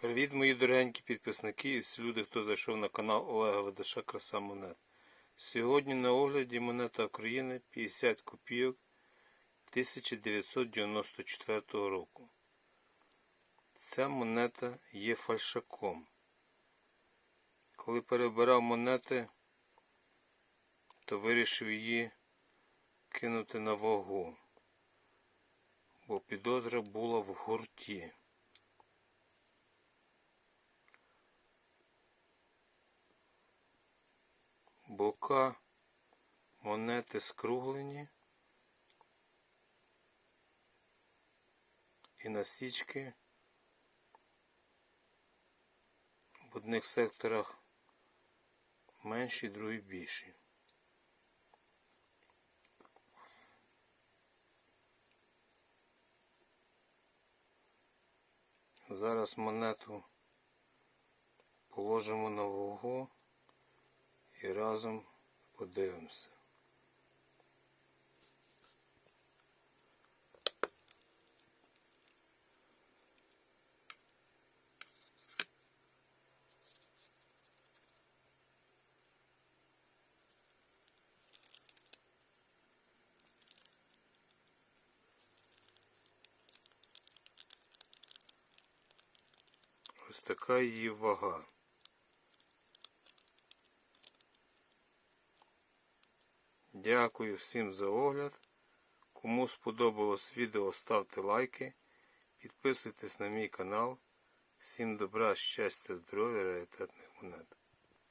Привіт, мої дорогенькі підписники і всі люди, хто зайшов на канал Олега Ведаша Краса Монет. Сьогодні на огляді монета України 50 копійок 1994 року. Ця монета є фальшаком. Коли перебирав монети, то вирішив її кинути на вагу, бо підозра була в гурті. Бока монети скруглені і насічки в одних секторах менші, другі більші. Зараз монету положимо на вагу і разом подивимося. Ось така її вага. Дякую всім за огляд. Кому сподобалось відео, ставте лайки, підписуйтесь на мій канал. Всім добра, щастя, здоров'я, раритетних монет.